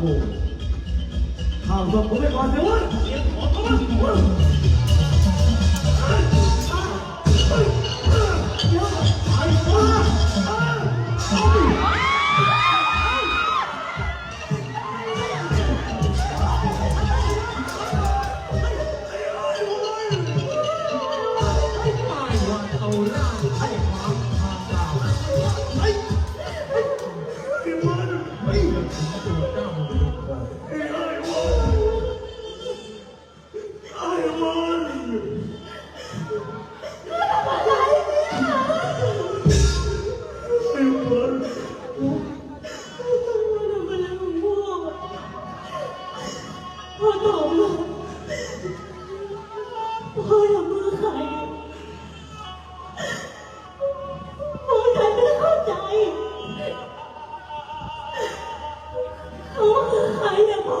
กูข้าวส่งกูไปก่อนเดี๋ยวเดี๋ยวขอโทษเดี๋ พ่อตอบมาพ่อละเมื่อใครพ่อฉันไม่เข้าใจ เขาคือใครเนี่ยพ่อ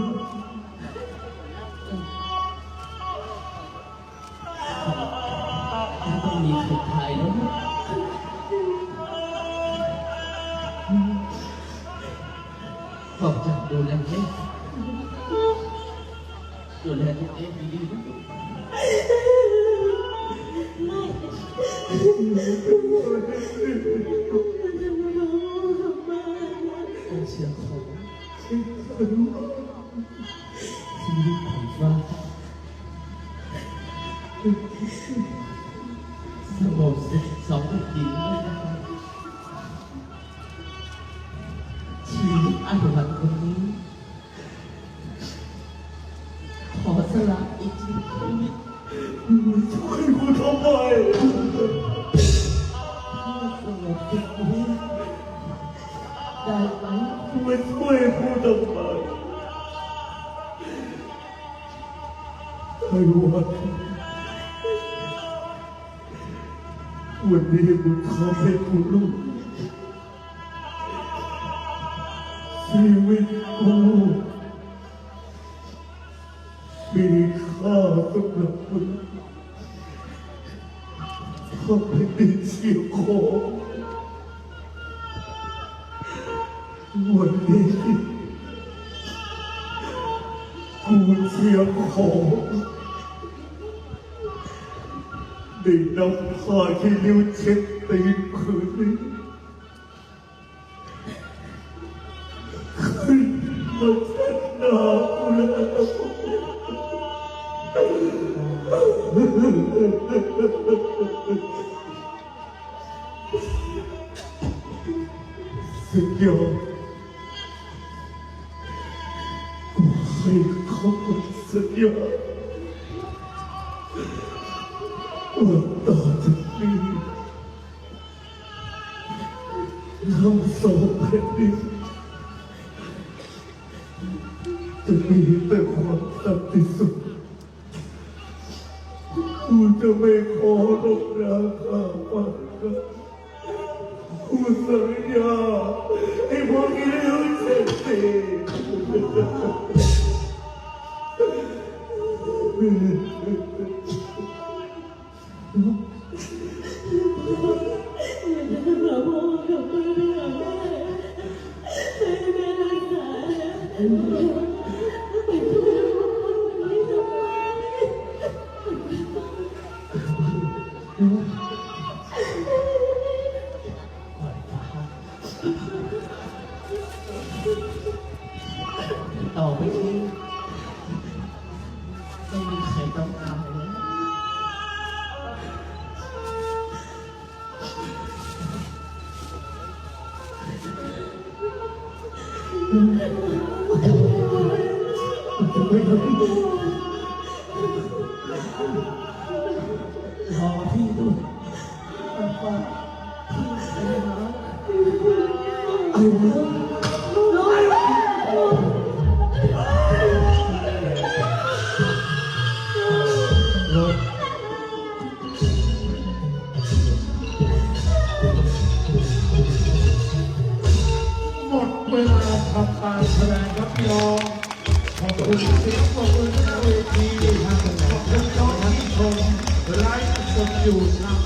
เป็นเสียงของชีวิตของฟ้าสงบสุขสองหญิงชีวิตอันหวันคน สงบสุขนี้ได้ไหมไม่ช่วยกูทำไมไอ้วันวันนี้มึงทำให้กูรู้ชีวิตกูมีค่าสำหรับมึงทำให้ดินเสียของ วันนี้กูเสียของได้นำผ้าที่นิ้วเช็ดตีนผืนนี้ขึ้นมาเช็ดหน้ากูแล้วสุดยอด กูให้เขาสัญญาว่าต่อจากนี้ทั้งสองแผ่นดินจะมีแต่ความสันติสุขกูจะไม่ขอลดราคาฟังกันกูสัญญาให้พวกนี้รู้สึกดี ไม่ทำร เวลาทำการแสดงครับพี่น้องขอบคุณเสียงปรบมือหน้าเวทีขอบคุณน้องที่ชมไลฟ์สดอยู่ทาง